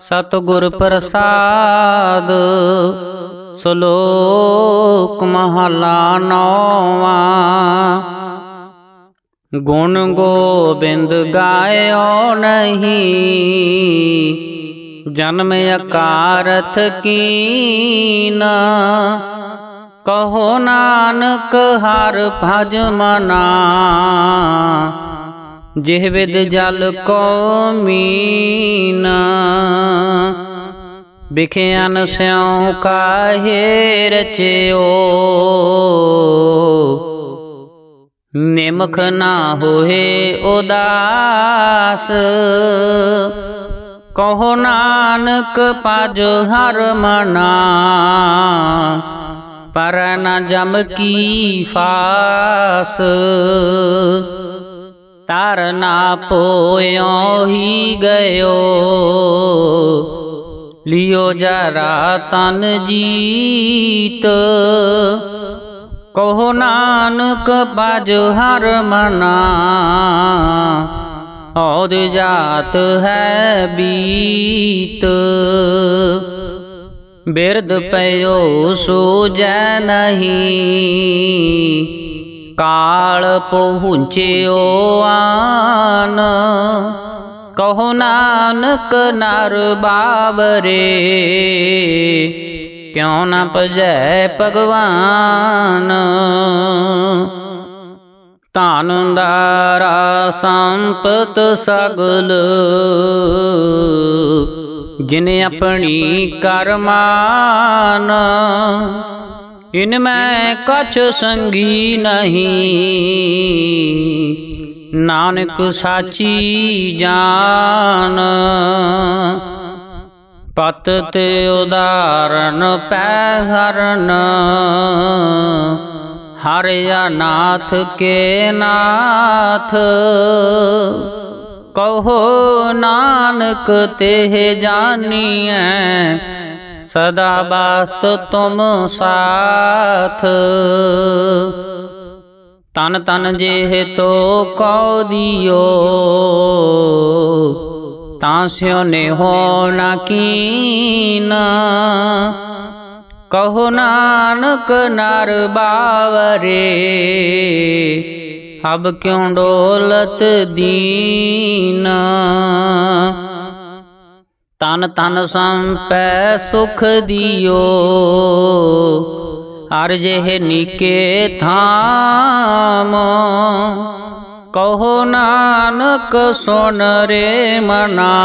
ਸਤਗੁਰ ਪ੍ਰਸਾਦ ਸ਼ਲੋਕ ਮਹਲਾ ਨੌਵਾਂ। ਗੁਣ ਗੋਬਿੰਦ ਗਾਇਓ ਨਹੀਂ। ਜਨਮ ਅਕਾਰਥ ਕੀਨ। ਕਹੋ ਨਾਨਕ ਹਰ ਭਜ ਮਨਾ। ਜਿਹ ਵਿਦ ਜਲ ਕੋ ਮੀਨ। ਬਿਖਿਆਨ ਸਿਉ ਕਾਹੇ ਰਚਿਓ। ਨਿਮਖ ਨਾ ਹੋਏ ਉਦਾਸ। ਕਹੋ ਨਾਨਕ ਪਜ ਹਰ ਮਨਾ। ਪਰ ਨ ਜਮ ਕੀ ਫਾਸ। ਤਰ ਨਾ ਪੋਇਓ, ਹੀ ਗਇਓ। ਲਿਓ ਜਰਾ ਤਨ ਜੀਤ। ਕਹੋ ਨਾਨਕ, ਬਾਜ ਹਰ ਔਦ ਜਾਤ ਹੈ ਬੀਤ। ਬਿਰਦ ਪਇਓ ਸੂਜੈ ਨਹੀਂ। ਕਾਲ ਪਹੁੰਚਿਓ ਆਨ। ਕਹੋ ਨਾਨਕ ਨਰ ਬਾਬਰੇ ਕਿਉ ਨ ਭਜੈ ਭਗਵਾਨ? ਧਨ ਦਾਰਾ ਸੰਪਤ ਸਗਲ, ਜਿਨ ਆਪਣੀ ਕਰਮਾਨ ਇਨ ਮੈਂ ਕਛ ਸੰਗੀ ਨਹੀਂ। ਨਾਨਕ ਸਾਚੀ ਜਾਨ। ਪਤ ਤੇ ਉਦਾਰਨ ਪੈ ਹਰਨ। ਹਰਿਆ ਨਾਥ ਕੇ ਨਾਥ। ਕਹੋ ਨਾਨਕ ਤੇ ਜਾਨੀਐ। ਸਦਾ ਬਾਸਤ ਤੁਮ ਸਾਥ। ਤਨ ਤਨ ਜੇ ਤੋ ਕਉ ਦਿਓ। ਤਾਂ ਸਿਓ ਨੇ ਹੋ ਨਾ ਕੀਨ। ਕਹੋ ਨਾਨਕ ਨਰ ਬਾਵਰੇ ਹਬ ਕਿਉ ਡੋਲਤ ਦੀਨ? ਤਨ ਤਨ ਸੰਪੈ ਸੁਖ ਦਿਓ। ਅਰ ਜਿਹੇ ਨੀਕੇ ਥਾਮ। ਕਹੋ ਨਾਨਕ ਸੁਨ ਰੇ ਮਨਾ।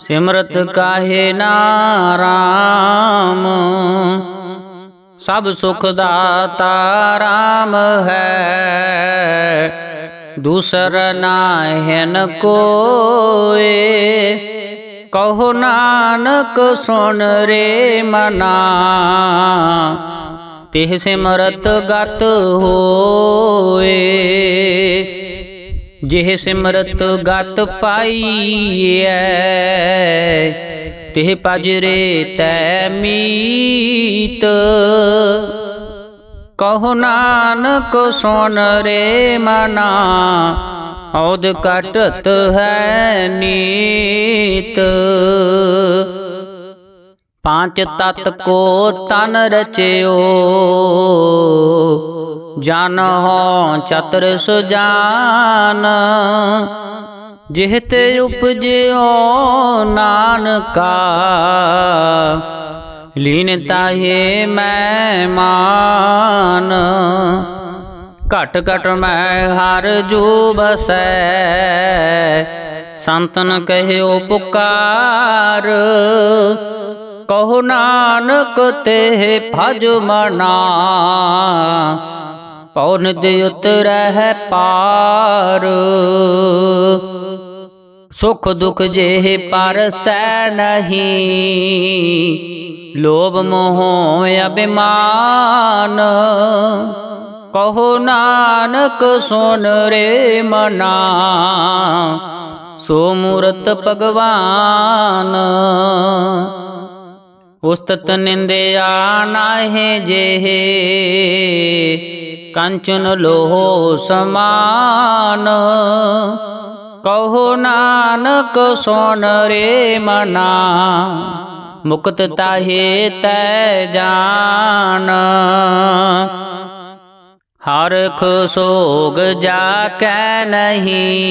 ਸਿਮਰਤ ਕਾਹੇ ਨਾਰਾਮ ਸਭ ਸੁਖ ਦਾਤਾ ਰਾਮ ਹੈ। ਦੂਸਰ ਨਾਹਿਨ ਕੋਏ ਕਹੋ ਨਾਨਕ ਸੁਨ ਰੇ ਮਨਾ ਤਿਹ ਸਿਮਰਤ ਗਤ ਹੋਏ ਜਿਹ ਸਿਮਰਤ ਗਤ ਪਾਈਐ ਤਿਹ ਪਜਰੇ ਤੈ ਮੀਤ ਕਹੋ ਨਾਨਕ ਸੁਨ ਰੇ ਮਨਾ, ਔਦ ਕਟਤ ਹੈ ਨੀਤ। ਪੰਜ ਤਤ ਕੋ ਤਨ ਰਚਿਓ, ਜਨ ਹੋ ਚਤਰ ਸੁਜਾਨ ਜਿਹ ਤੇ ਉਪਜਿਓ ਨਾਨਕਾ ਲੀਨ ਤਾਹੇ ਮੈਂ ਮਾਨ ਘਟ ਘਟ ਮੈਂ ਹਰ ਜੋ ਬਸੈ ਸੰਤਨ ਕਹਿਓ ਪੁਕਾਰ। ਕਹੋ ਨਾਨਕ ਤੇ ਭਜ ਮਨਾ। ਪੌਨ ਦੇ ਉਤਰਹਿ ਪਾਰ। ਸੁਖ ਦੁਖ ਜੇ ਪਰਸੈ ਨਹੀਂ। ਲੋਭ ਮੋਹ ਅਭਿਮਾਨ। ਕਹੋ ਨਾਨਕ ਸੁਨ ਰੇ ਮਨਾ। ਸੋ ਮੂਰਤ ਭਗਵਾਨ। ਉਸਤਤ ਨਿੰਦਿਆ ਨਾਹਿ ਜਿਹੇ। ਕੰਚਨ ਲੋਹ ਸਮਾਨ। ਕਹੋ ਨਾਨਕ ਸੁਨ ਰੇ ਮਨਾ। ਮੁਕਤ ਤਾਹੇ ਤੈ ਜਾਣ ਹਰਖ ਸੋਗ ਜਾ ਕੈ ਨਹੀਂ।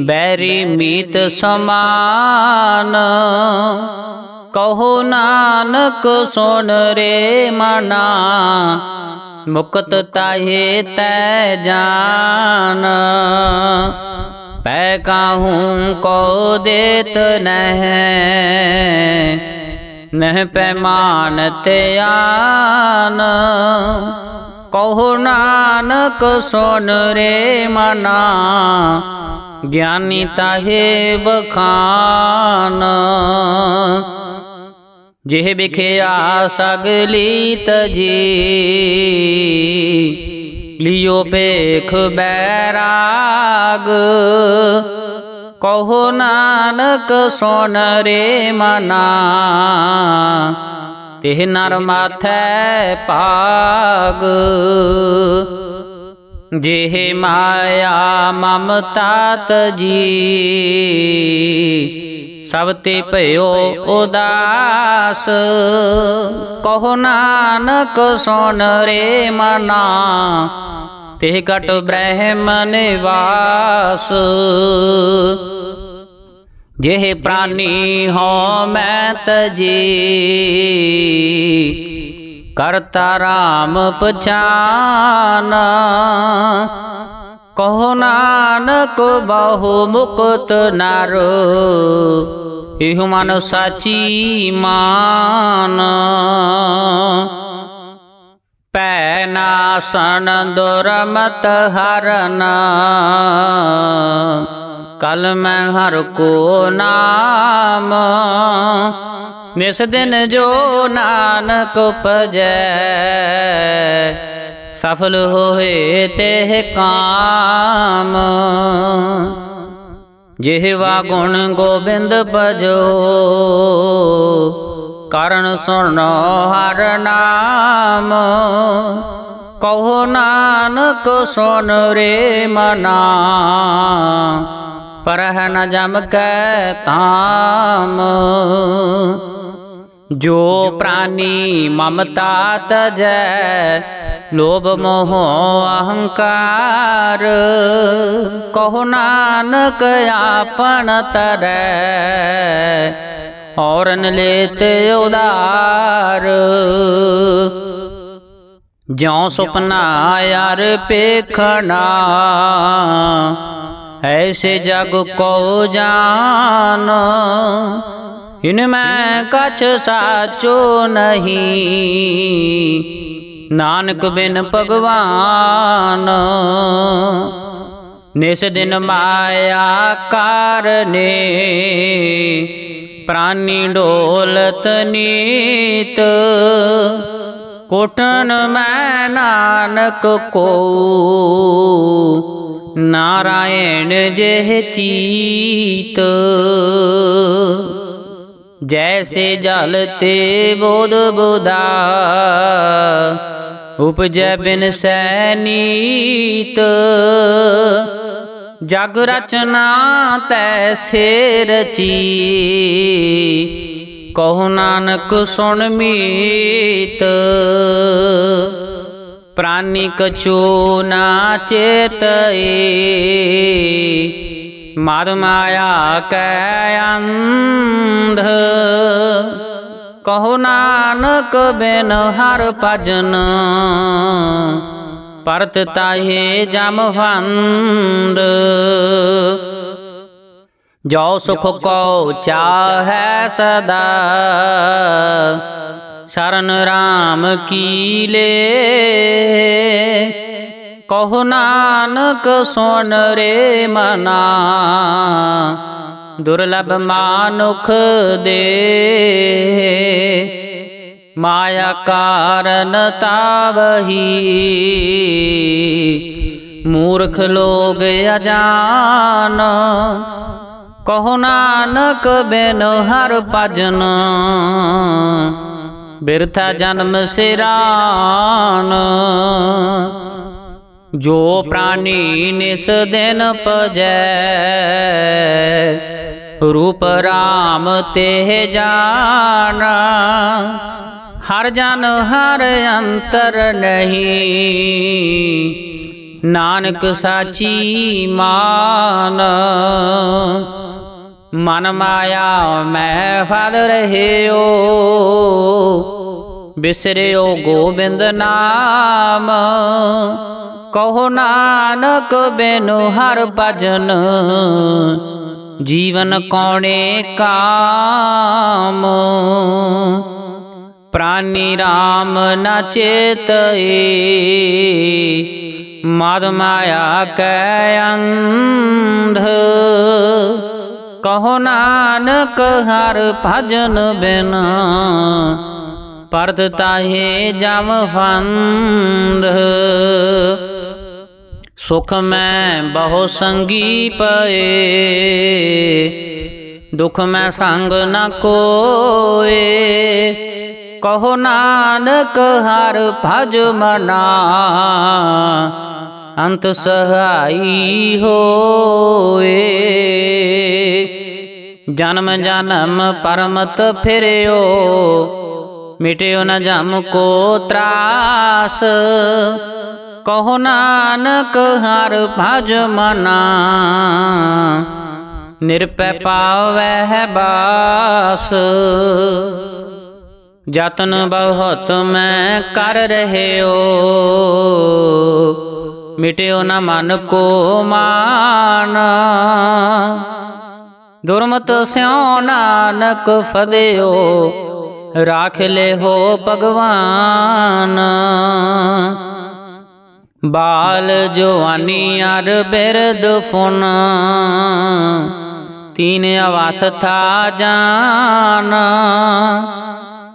ਬੈਰੀ ਮੀਤ ਸਮਾਨ। ਕਹੋ ਨਾਨਕ ਸੁਨ ਰੇ ਮਨਾ। ਮੁਕਤ ਤਾਹੇ ਤੈ ਜਾਨ। ਪੈ ਕਾਹੂੰ ਕੋ ਦੇਤ ਨਹਿ। ਨਹਿ ਪੈਮਾਨ ਧਿਆਨ ਕਹੋ ਨਾਨਕ ਸੁਨ ਰੇ ਮਨਾ। ਗਿਆਨੀ ਤਾਹੇ ਬਖਾਨ ਜਿਹ ਵਿਖਿਆ ਸਗਲੀ ਤਜੀ ਲਿਓ ਪੇਖ ਬੈਰਾਗ। ਕਹੋ ਨਾਨਕ ਸੁਨ ਰੇ ਮਨਾ। ਤਿਹ ਨਰ ਮਾਥੈ ਭਾਗ। ਜਿਹ ਮਾਇਆ ਮਮਤਾ ਤਜੀ। ਸਭ ਤੇ ਭਇਓ ਉਦਾਸ। ਕਹੋ ਨਾਨਕ ਸੁਨ ਰੇ ਮਨਾ। ਤੇ ਘਟ ਬ੍ਰਹਮ ਨਿਵਾਸ। ਜਿਹ ਪ੍ਰਾਨੀ ਹੋ ਮੈਂ ਤਜੀ, ਕਰਤਾ ਰਾਮ ਪਛਾਨ। ਕਹੋ ਨਾਨਕ ਬਹੁ ਮੁਕਤ ਨਰ, ਇਹੋ ਮਨ ਸਾਚੀ ਮਾਨ। ਪੈ ਨਾਸਨ ਦੁਰਮਤ ਹਰਨ ਕਲ ਮੈਂ ਹਰ ਕੋ ਨਾਮ। ਨਿਸ ਦਿਨ ਜੋ ਨਾਨਕ ਪਜੈ ਸਫਲ ਹੋਏ ਤੇ ਕਾਮ। ਜਿਹਵਾ ਗੁਣ ਗੋਬਿੰਦ ਭਜੋ, ਕਰਨ ਸੁਣੋ ਹਰ ਨਾਮ। ਕਹੋ ਨਾਨਕ ਸੁਨ ਰੇ ਮਨਾ, ਪਰਹ ਨ ਜਮ ਕੈ ਤਾਮ ਜੋ ਪ੍ਰਾਨੀ ਮਮਤਾ ਤਜੈ, ਲੋਭ ਮੋਹ ਅਹੰਕਾਰ। ਕਹੋ ਨਾਨਕ ਆਪਨ ਤਰੈ, ਔਰਨ ਲੇਤ ਉਦਾਰ। ਜਿਉ ਸੁਪਨਾ ਯਾਰ ਪੇਖਣਾ, ਐਸੇ ਜਗ ਕੋ ਜਾਨ। ਇਨ ਮੈਂ ਕਛ ਸਾਚੋ ਨਹੀਂ। ਨਾਨਕ ਬਿਨ ਭਗਵਾਨ, ਨਿਸ ਦਿਨ ਮਾਇਆ ਕਾਰਨੇ ਪ੍ਰਾਨੀ ਡੋਲਤ ਨੀਤ, ਕੋਟਨ ਮੈਂ ਨਾਨਕ ਕੋ। ਨਾਰਾਇਣ ਜਿਹ ਚੀਤ ਜੈਸੇ ਜਲ ਤੇ ਬੋਧ ਬੁਦਾ ਉਪਜੈ ਬਿਨ ਸੈਨੀਤ ਜਗ ਰਚਨਾ ਤੈਸੇ ਰਚੀ ਕਹੋ ਨਾਨਕ ਸੁਣ ਮੀਤ ਪ੍ਰਾਨੀ ਕਛੂ ਨਾ ਚੇਤਏ ਮਦ ਮਾਇਆ ਕੈ ਅੰਧ। ਕਹੋ ਨਾਨਕ ਬਿਨ ਹਰ ਭਜਨ। ਪਰਤ ਤਾਹੇ ਜਮ ਫੰਦ ਜੋ ਸੁਖ ਕੋ ਚਾਹੈ ਸਦਾ। ਸ਼ਰਨ ਰਾਮ ਕੀ ਲੇ। ਕਹੋ ਨਾਨਕ ਸੁਣ ਰੇ ਮਨਾ। ਦੁਰਲਭ ਮਾਨੁਖ ਦੇ ਮਾਇਆ ਕਾਰਨ ਤਾਵਹੀ। ਮੂਰਖ ਲੋਗ ਅਜਾਨ। ਕਹੋ ਨਾਨਕ ਬਿਨ ਹਰ ਭਜਨ। ਬਿਰਥਾ ਜਨਮ ਸਿਰਾਨ। ਜੋ ਪ੍ਰਾਨੀ ਨਿਸ ਦਿਨ ਪਜੈ, ਰੂਪ ਰਾਮ ਤੇ ਜਾਣਾ ਹਰ ਜਨ ਹਰ ਅੰਤਰ ਨਹੀਂ, ਨਾਨਕ ਸਾਚੀ ਮਾਨ। ਮਨ ਮਾਇਆ ਮੈਂ ਫਦ ਰਹਿਓ, ਬਿਸਰਿਓ ਗੋਬਿੰਦ ਨਾਮ। ਕਹੋ ਨਾਨਕ, ਬਿਨੁ ਹਰ ਭਜਨ। ਜੀਵਨ ਕੌਣੇ ਕਾਮ। ਪ੍ਰਾਨੀ RAM ਨ ਚੇਤਏ। ਮਦ ਮਾਇਆ ਕੈ ਅੰਧ। ਕਹੋ ਨਾਨਕ, ਹਰ ਭਜਨ ਬਿਨ। ਪਰਦ ਤਾਹੇ ਜਮ ਫੰਦ। ਸੁਖ ਮੈਂ ਬਹੁ ਸੰਗੀ ਪਏ, ਦੁਖ ਮੈਂ ਸੰਗ ਨ ਕੋਏ। ਕਹੋ ਨਾਨਕ ਹਰ ਭਜ ਮਨਾ, ਅੰਤ ਸਹਾਈ ਹੋਏ। ਜਨਮ ਜਨਮ ਪਰਮਤ ਫਿਰਿਓ, ਮਿਟਿਓ ਨ ਜਮ ਕੋ ਤਰਾਸ। ਕਹੋ ਨਾਨਕ ਹਰ ਭਜ ਮਨਾ। ਨਿਰਪੈ ਪਾਵੈ ਬਾਸ। ਜਤਨ ਬਹੁਤ ਮੈਂ ਕਰ ਰਹਿਓ। ਮਿਟਿਓ ਨਾ ਮਨ ਕੋ ਮਾਨ। ਦੁਰਮਤ ਸਿਉ ਨਾਨਕ ਫਦਿਓ। ਰਾਖ ਲੈ ਹੋ ਭਗਵਾਨ। ਬਾਲ ਜਵਾਨੀ ਅਰ ਬਿਰਦ ਫੁਨ। ਤੀਨ ਅਵਸਥਾ ਜਾਨ।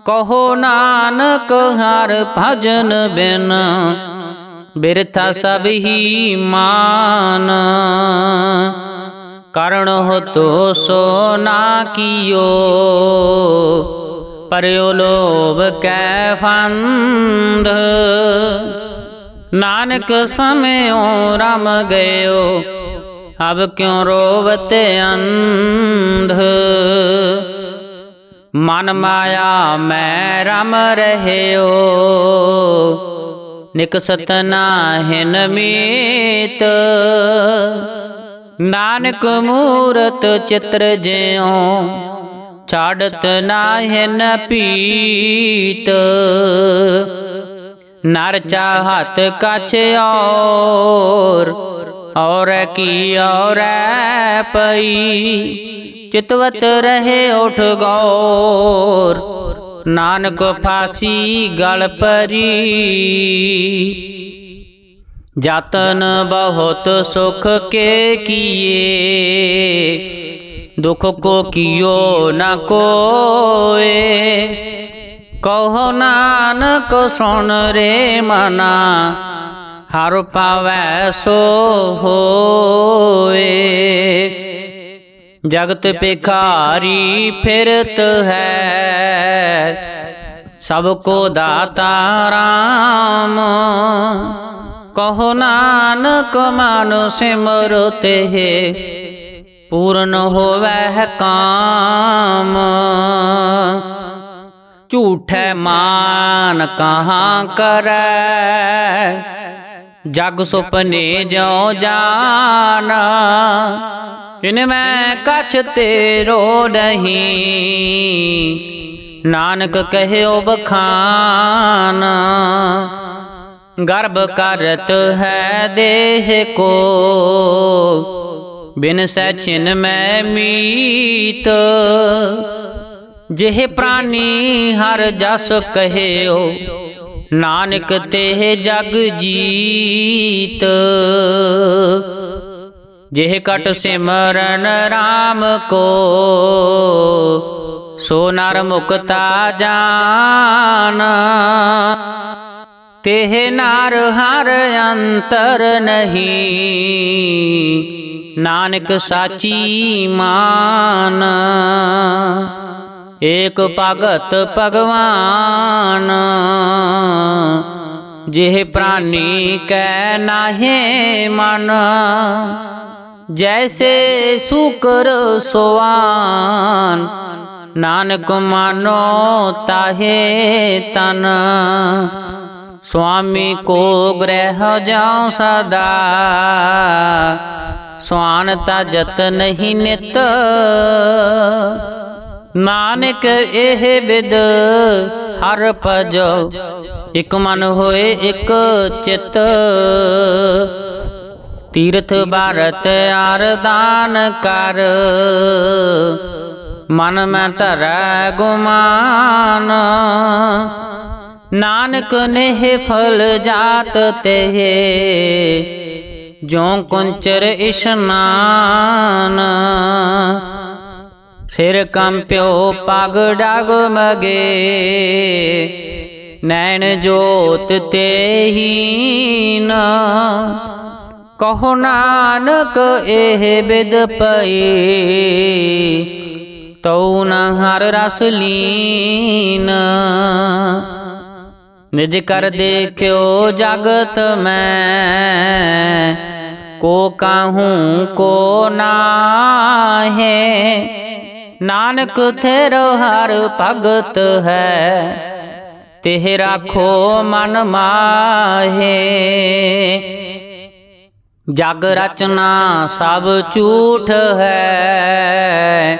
ਕਹੋ ਨਾਨਕ ਹਰ ਭਜਨ ਬਿਨ। ਬਿਰਥਾ ਸਭ ਹੀ ਮਾਨ। ਕਰਣ ਹੋ ਤੋ ਸੋ ਨਾ ਕੀਓ। ਪਰਿਓ ਲੋਭ ਨਾਨਕ ਸਮਿਓ ਰਮ ਗਇਓ। ਅਬ ਕਿਉ ਰੋਵਤ ਅੰਧ? ਮਨ ਮਾਇਆ ਮੈਂ ਰਮ ਰਹਿਓ। ਨਿਕਸਤ ਨਾਹਿਨ ਮੀਤ। ਨਾਨਕ ਮੂਰਤ ਚਿਤਰ ਜਿਉ ਛਾੜਤ ਨਾਹਿਨ ਪੀਤ। ਨਰ ਚਾਹਤ ਕਛ ਔਰ ਔਰ ਕੀ ਔਰ ਪਈ। ਚਿਤਵਤ ਰਹੇ ਉਠ ਗੌਰ, ਨਾਨਕ ਫਾਸੀ ਗਲ ਪਰੀ। ਜਤਨ ਬਹੁਤ ਸੁਖ ਕੇ ਕੀਏ, ਦੁਖ ਕੋ ਕੀਓ ਨਾ ਕੋਏ। ਕਹੋ ਨਾਨਕ ਸੁਣ ਰੇ ਮਨਾ, ਹਰ ਪਾਵੈ ਸੋ ਹੋਏ। ਜਗਤ ਭਿਖਾਰੀ ਫਿਰਤ ਹੈ, ਸਭ ਕੋ ਦਾਤਾ ਰਾਮ। ਕਹੋ ਨਾਨਕ ਮਨ ਸਿਮਰਤੇ ਪੂਰਨ ਹੋਵੈ ਕਾਮ। ਝੂਠੈ ਮਾਨ ਕਹਾਂ ਕਰੈ? ਜਗ ਸੁਪਨੇ ਜੋ ਜਾਨ, ਇਨ ਮੈਂ ਕਛ ਤੇਰੋ ਨਹੀਂ। ਨਾਨਕ ਕਹਿਓ ਬਖਾਨ ਗਰਭ ਕਰਤ ਹੈ ਦੇਹ ਕੋ। ਬਿਨ ਸੈਚਿਨ ਮੈਂ ਮੀਤ ਜਿਹ ਪ੍ਰਾਨੀ ਹਰ ਜਸ ਕਹਿਓ, ਨਾਨਕ ਤੇ ਜਗ ਜੀਤ। ਜਿਹ ਕਟ ਸਿਮਰਨ RAM ਕੋ, ਸੋ ਨਰ ਮੁਕਤਾ ਜਾਨ। ਤਿਹ ਨਰ ਹਰ ਅੰਤਰ ਨਹੀਂ, ਨਾਨਕ ਸਾਚੀ ਮਾਨ। ਏਕ ਭਗਤ ਭਗਵਾਨ, ਜਿਹ ਪ੍ਰਾਨੀ ਕੈ ਨਾਹੇ ਮਨ, ਜੈਸੇ ਸੁਕਰ ਸੋਵਾਨ, ਨਾਨਕ ਮਾਨੋ ਤਾਹੇ ਤਨ। ਸੁਆਮੀ ਕੋ ਗ੍ਰਹਿ ਜਾਉ ਸਦਾ, ਸੁਆਨ ਤਾ ਜਤ ਨਹੀਂ ਨਿਤ। ਨਾਨਕ ਇਹ ਬਿਦ ਹਰ ਭਜੋ, ਇਕ ਮਨ ਹੋਏ ਇਕ ਚਿਤ। ਤੀਰਥ ਭਾਰਤ ਅਰਦਾਨ ਕਰ, ਮਨ ਮੈਂ ਧਰੈ ਗੁਮਾਨ। ਨਾਨਕ ਨੇਹ ਫਲ ਜਾਤ ਤੇ ਜੋ ਕੁੰਚਰ ਇਸ਼ਨਾਨ। ਸਿਰ ਕੰਪਿਓ ਪਗ ਡਗ ਮਗੇ। ਨੈਣ ਜੋਤ ਤੇ ਹੀਨ। ਕਹੋ ਨਾਨਕ ਇਹ ਬਿਦ ਪਈ। ਤਉ ਨ ਹਰ ਰਸ ਲੀਨ। ਨਿਜ ਕਰ ਦੇਖਿਓ ਜਗਤ ਮੈਂ। ਕੋ ਕਾਹੂ ਕੋ ਨਾਹੇ। ਨਾਨਕ ਥੇਰੋ ਹਰ ਭਗਤ ਹੈ। ਤਿਹ ਰਾਖੋ ਮਨ ਮਾਹੇ। ਜਗ ਰਚਨਾ ਸਭ ਝੂਠ ਹੈ।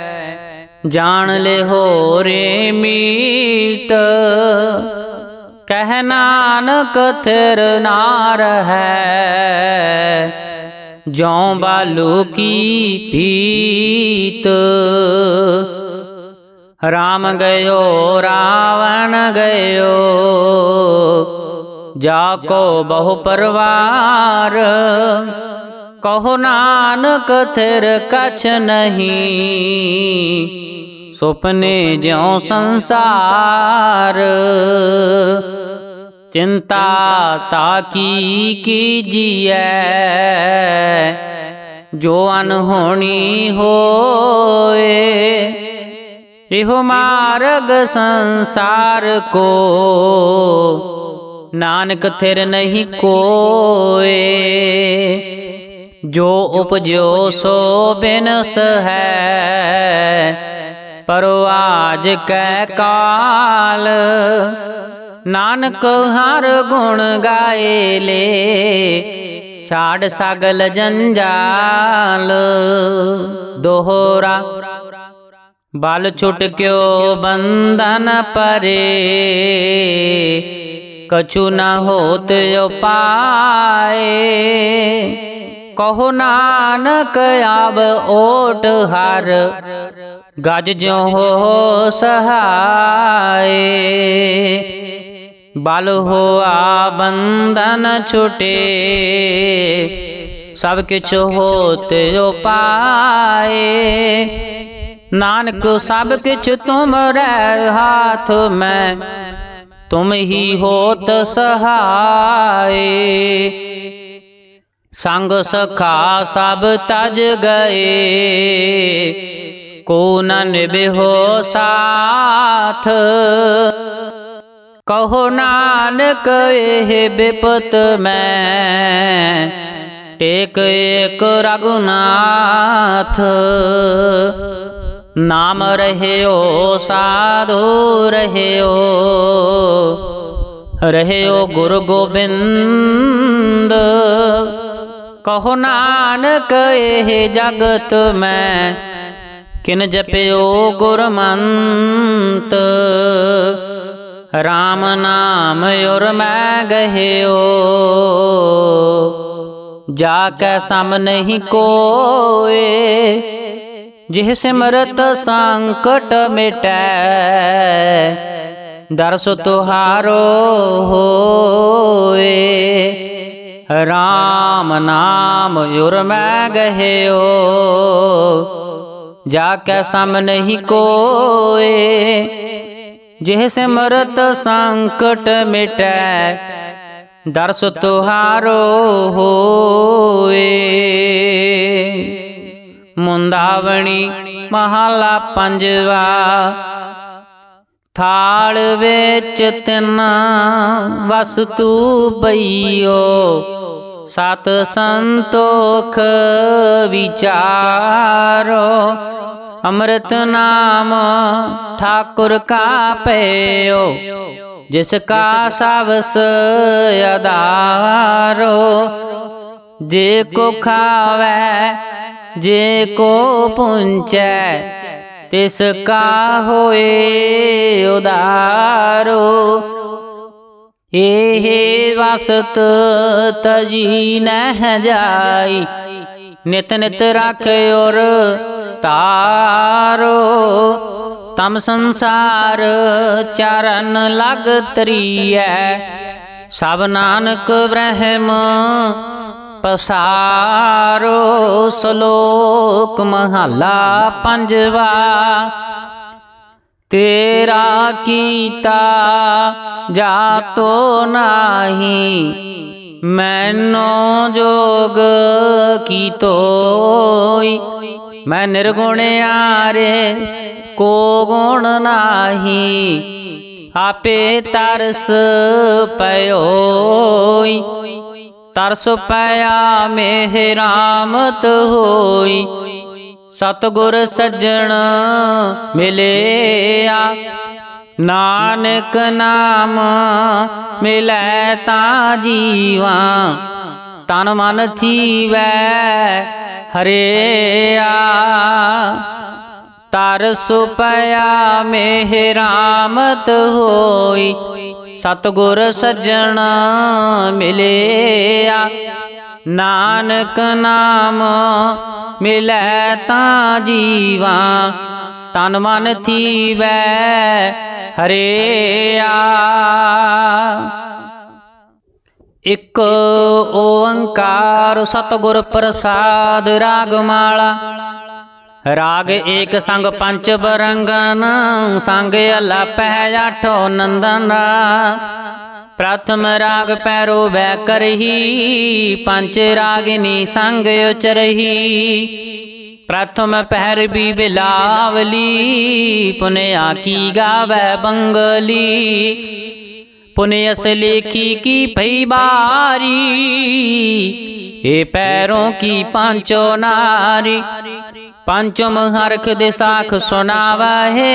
ਜਾਣ ਲੈ ਹੋ ਰੇ ਮੀਤ। ਕਹਿ ਨਾਨਕ ਥਿਰ ਨਾਰ ਹੈ। ਜਉ ਬਾਲੂ ਕੀ ਪੀਤ। ਰਾਮ ਗਇਓ ਰਾਵਣ ਗਇਓ। ਜਾ ਕੋ ਬਹੁ ਪਰਵਾਰ। ਕਹੋ ਨਾਨਕ ਥਿਰ ਕਛ ਨਹੀਂ। ਸੁਪਨੇ ਜਿਉ ਸੰਸਾਰ। ਚਿੰਤਾ ਤਾ ਕੀ ਕੀਜੀਐ ਜੋ ਅਨਹੋਣੀ ਹੋਏ, ਇਹੋ ਮਾਰਗ ਸੰਸਾਰ ਕੋ। ਨਾਨਕ ਥਿਰ ਨਹੀਂ ਕੋਏ, ਜੋ ਉਪਜਿਓ ਸੋ ਬਿਨਸ ਹੈ। ਪਰਵਾਜ ਕੈ ਕਾਲ ਨਾਨਕ ਹਰ ਗੁਣ ਗਾਏ ਲੇ। ਛਾੜ ਸਗਲ ਜੰਜਾਲ। ਦੋਹਰਾ, ਬਲ ਛੁਟ ਕਿਓ ਬੰਧਨ ਪਰੇ। ਕਛੂ ਨ ਹੋਤ ਉਪਾਏ। ਕਹੋ ਨਾਨਕ ਆਬ ਓਟ ਹਰ। ਗਜ ਜਿਉ ਹੋ ਸਹਾਏ। ਬਲ ਹੋਆ ਬੰਧਨ ਛੁਟੇ ਸਭ ਕਿਛ ਹੋਤ ਉਪਾਏ ਨਾਨਕ ਸਭ ਕਿਛ ਤੁਮਰੇ ਹਾਥ ਮੈਂ ਤੁਮ ਹੀ ਹੋਤ ਸਹਾਏ ਸੰਗ ਸਖਾ ਸਭ ਤਜ ਗਏ ਕੋ ਨ ਨਿਭਿਓ ਸਾਥ ਕਹੋ ਨਾਨਕ, ਇਹ ਬਿਪਤ ਮੈਂ। ਟੇਕ ਏਕ ਰਗੁਨਾਥ ਨਾਮ ਰਹਿਓ, ਸਾਧੂ ਰਹਿਓ। ਰਹਿਓ ਗੁਰ ਗੋਬਿੰਦ, ਕਹੋ ਨਾਨਕ, ਇਹ ਜਗਤ ਮੈਂ। ਕਿਨ ਜਪਿਓ ਗੁਰਮੰਤ RAM ਨਾਮ ਉਰ ਮੈਂ ਗਹਿਓ। ਜਾ ਕੈ ਸਮ ਨਹੀਂ ਕੋਏ, ਜਿਹ ਸਿਮਰਤ ਸੰਕਟ ਮਿਟੈ। ਦਰਸ ਤੁਹਾਰੋ ਹੋਏ RAM ਨਾਮ ਉਰ ਮੈਂ ਗਹਿਓ। ਜਾ ਕੈ ਸਮ ਨਹੀਂ ਕੋਏ ਜਿਹ ਸਿਮਰਤ ਸੰਕਟ ਮਿਟੈ, ਦਰਸ ਤੁਹਾਰੋ ਹੋਏ। ਮੁੰਦਾਵਣੀ ਮਹਲਾ ਪੰਜਵਾ, ਥਾਲ ਵਿੱਚ ਤਿੰਨ ਵਸਤੂ ਬਈਓ, ਸਤ ਸੰਤੋਖ ਵਿਚਾਰੋ। ਅੰਮ੍ਰਿਤ ਨਾਮ ਠਾਕੁਰ ਕਾ ਪਇਓ ਜਿਸ ਕਾ ਸਵਸ ਅਦਾਰੋ ਜੇ ਕੋ ਖਾਵੈ ਜੇ ਕੋ ਪੁੰਚੈ ਤਿਸ ਕਾ ਹੋਏ ਉਦਾਰੋ। ਏਹ ਵਸਤ ਤਜੀ ਨਹਿ ਜਾਈ ਨਿਤ ਨਿਤ ਰਾਖਿਓਰ ਤਾਰੋ। ਤਮ ਸੰਸਾਰ ਚਰਨ ਲਗ ਤਰੀਐ। ਸਭ ਨਾਨਕ ਬ੍ਰਹਮ ਪਸਾਰੋ। ਸ਼ਲੋਕ ਮਹਲਾ ਪੰਜਵਾ, ਤੇਰਾ ਕੀਤਾ ਜਾਤੋ ਨਾਹੀ। ਮੈਨੂੰ ਜੋਗ ਕੀ ਤੋਈ? ਮੈਂ ਨਿਰਗੁਣ ਆਰੇ ਕੋ ਗੁਣ ਨਾਹੀ? ਆਪੇ ਤਰਸ ਪਇਓਈ। ਤਰਸ ਪਿਆ ਮੇਹ ਰਾਮਤ ਹੋਈ। ਸਤਗੁਰ ਸੱਜਣ ਮਿਲਿਆ। ਨਾਨਕ ਨਾਮ ਮਿਲੈ ਤਾ ਜੀਵਾ, ਤਨ ਮਨ ਥੀਵੈ ਹਰਿਆ ਤਰ ਪਿਆ ਮੇਹ ਰਾਮਤ ਹੋਈ, ਸਤਗੁਰ ਸੱਜਣ ਮਿਲਿਆ। ਨਾਨਕ ਨਾਮ ਮਿਲੈ ਤਾਂ ਜੀਵਾ ਤਨ ਮਨ ਥੀਵੈ ਹਰਿਆ ਇਕ ਓੰਕਾਰ ਸਤਗੁਰ ਪ੍ਰਸਾਦ ਰਾਗ ਮਾਲਾ ਰਾਗ ਏਕ ਸੰਗ ਪੰਚ ਬਰੰਗਨ, ਸੰਗ ਅਲਾਪਹਿ ਆਠੋ ਨੰਦਨ। ਪ੍ਰਥਮ ਰਾਗ ਪੈਰੋ ਵੈ ਕਰਹੀ ਪੰਚ ਰਾਗਨੀ ਸੰਗ ਉਚਰਹੀ। प्रथम पहर भी बिलावली पुनया की गावे बंगली पुनय से लेखी की भई बारी ए पैरों की पांचो नारी पांचों हरख दे साख सुनावा है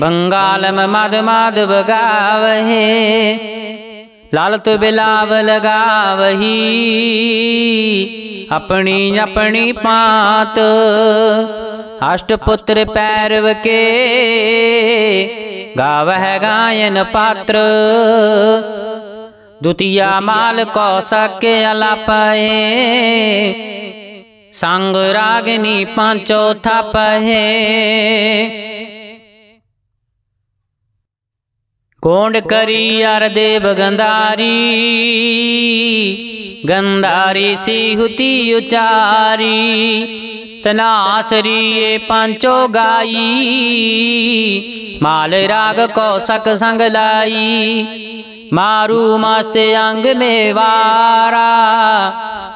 बंगाल में मद मद बगाव है ਲਾਲਤ ਬਿਲਾਵ ਲਗਾਵਹੀ ਆਪਣੀ ਆਪਣੀ ਪਾਤ, ਅਸ਼ਟ ਪੁੱਤਰ ਪੈਰਵ ਕੇ। ਗਾਵਹਿ ਗਾਇਨ ਪਾਤਰ, ਦੁਤੀਆ ਮਾਲ ਕੋ ਸਕੇ ਅਲਾਪਏ। ਸੰਗ ਰਾਗਨੀ ਪੰਚੋ ਥਾਪਹਿ। ਕੋਂਡ ਕਰੀ ਅਰ ਦੇਵ ਗੰਧਾਰੀ ਗੰਧਾਰੀ ਸੀ ਹੁਤੀ ਉਚਾਰੀ, ਤਨਾਸਰੀਏ ਪੰਚੋ ਗਾਈ, ਮਾਲ ਰਾਗ ਕੋ ਸਕ ਸੰਗ ਲਾਈ, ਮਾਰੂ ਮਸਤ ਅੰਗ ਮੇਵਾਰਾ,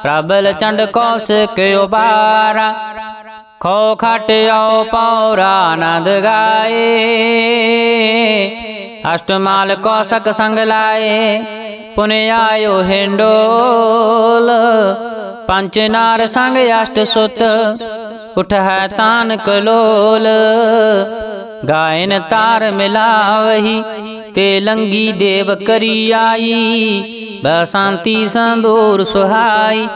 ਪ੍ਰਬਲ ਚੰਡ ਕੌਸਕ ਉਬਾਰਾ ਖੋ ਖਟਿਓ ਪੌਰਾ ਆਨੰਦ ਗਾਏ। अष्टमाल कौशक संग लाए पुण्य आयो हिंडोल पंच नार संग अष्ट सुत उठ है तान कलोल गायन तार मिलावही ते लंगी देव करी आई बसंती संदूर सुहाई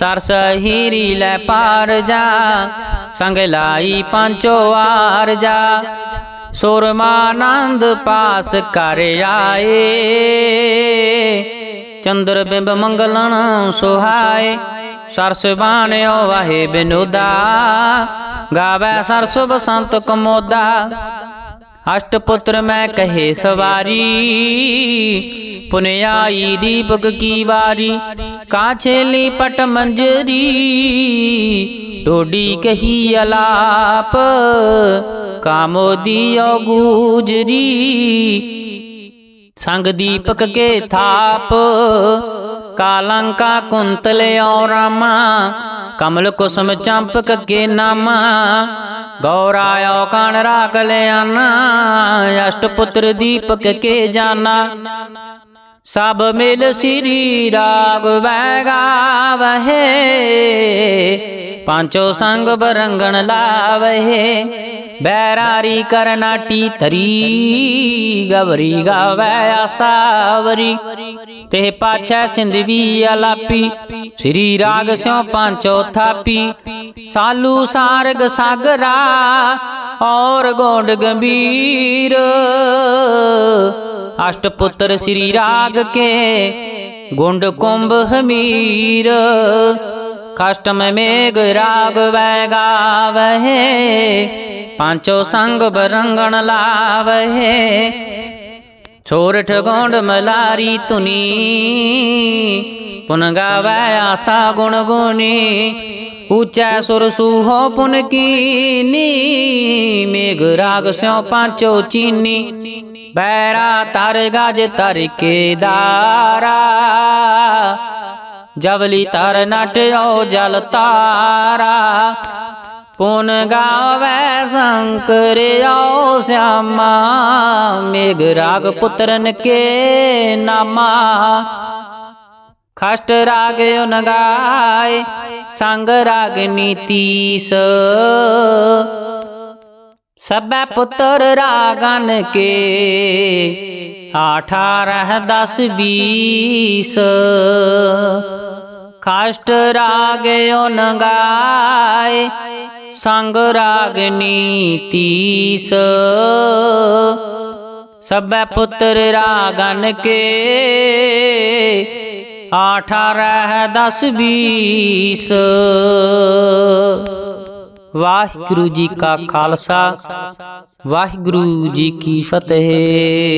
सरस हीरी लै पार जा संग लाई पांचो आर जा ਸੁਰਮਾਨੰਦ ਪਾਸ ਕਰ ਆਏ। ਚੰਦਰ ਬਿੰਬ ਮੰਗਲਣ ਸੁਹਾਏ। ਸਰਸ ਬਾਣਿਓ ਵਾਹੇ ਬਿਨੁਦਾ। ਗਾਵੇ ਸਰਸ ਬਸੰਤ ਕਮੋਦਾ ਅਸ਼ਟਪੁੱਤਰ ਮੈਂ ਕਹੇ ਸਵਾਰੀ, ਪੁਨਿਆਈ ਦੀਪਕ ਕੀ ਵਾਰੀ, ਕਾਛੇਲੀ ਪਟ ਮੰਜਰੀ ਟੋਡੀ ਕਹੀ ਅਲਾਪ ਕਾਮੋਦੀ ਓ ਗੂਜਰੀ ਸੰਗ ਦੀਪਕ ਕੇ ਥਾਪ ਕਾਲੰਕਾ ਕੁੰਤਲ ਔ ਕਮਲ ਕੁਸਮ ਚੰਪਕ ਕੇ ਨਾਮਾ। ਗੌਰਾਇਓ ਕਣ ਰਾਖ ਲਿਆਨਾ, ਅਸ਼ਟਪੁੱਤਰ ਦੀਪਕ ਕੇ ਜਾਨਾ। ਸਭ ਮਿਲ ਸ੍ਰੀ ਰਾਗ ਵੈਗਾਵਹੇ। ਪਾਂਚੋ ਸੰਗ ਬਰੰਗਣ ਲਾਵਹੇ। ਬੈਰਾਰੀ ਕਰਨਾਟੀ ਤਰੀ ਗਵਰੀ ਗਾਵੈ ਆਸਾਵਰੀ। ਤੇ ਪਾਛੈ ਸਿੰਧਵੀ ਆਲਾਪੀ ਸ੍ਰੀ ਰਾਗ ਸਿਉ ਪਾਂਚੋ ਥਾਪੀ। ਸਾਲੂ ਸਾਰਗ ਸਾਗਰਾ, ਔਰ ਗੋਂਡ ਗੰਭੀਰ। ਅਸ਼ਟ ਪੁੱਤਰ ਸ੍ਰੀ ਰਾਗ ਕੇ ਗੁੰਡ ਕੁੰਭ ਹਮੀਰ, ਕਸ਼ਟਮ ਮੇਘ ਰਾਗ ਵੈ ਗਾਵਹਿ, ਪਾਂਚੋ ਸੰਗ ਬਰੰਗਣ ਲਾਵਹਿ। ਛੋਰਠ ਗੋਂਡ ਮਲਾਰੀ ਤੁਨੀ ਪੁਨ ਗਾਵੈ ਆਸਾ ਗੁਣ ਗੁਣੀ। ਉੱਚੈ ਸੁਰ ਸੂਹੋ ਪੁਨ ਕੀਨੀ, ਮੇਘ ਰਾਗ ਸਿਉ ਪਾਂਚੋ ਚੀਨੀ। ਬੈਰਾ ਤਰ ਗਜ ਤਰ ਕੇ ਦਾਰਾ। ਜਵਲੀ ਤਰ ਨਟਿਓ ਜਲ ਤਾਰਾ। ਪੁਨ ਗਾਵੇ ਸੰਕਰਿਓ ਸਿਆਮਾ। ਮੇਘ ਰਾਗ ਪੁੱਤਰਨ ਕੇ ਨਾਮਾ ਖਸ਼ਟ ਰਾਗ ਉਨ ਗਾਏ ਸੰਗ ਰਾਗ ਨੀਤੀਸ ਸਭੈ ਪੁੱਤਰ ਰਾਗਨ ਕੇ ਅਠਾਰਹ ਦਸ ਬੀਸ ਖਸ਼ਟ ਰਾਗ ਉਨ ਗਾਏ ਸੰਗ ਰਾਗ ਨੀਤੀਸ ਸਭੈ ਪੁੱਤਰ ਰਾਗਨ ਕੇ ਅਠਾਰਹ ਦਸ ਬੀਸ। ਵਾਹਿਗੁਰੂ ਜੀ ਕਾ ਖਾਲਸਾ ਵਾਹਿਗੁਰੂ ਜੀ ਕੀ ਫਤਿਹ।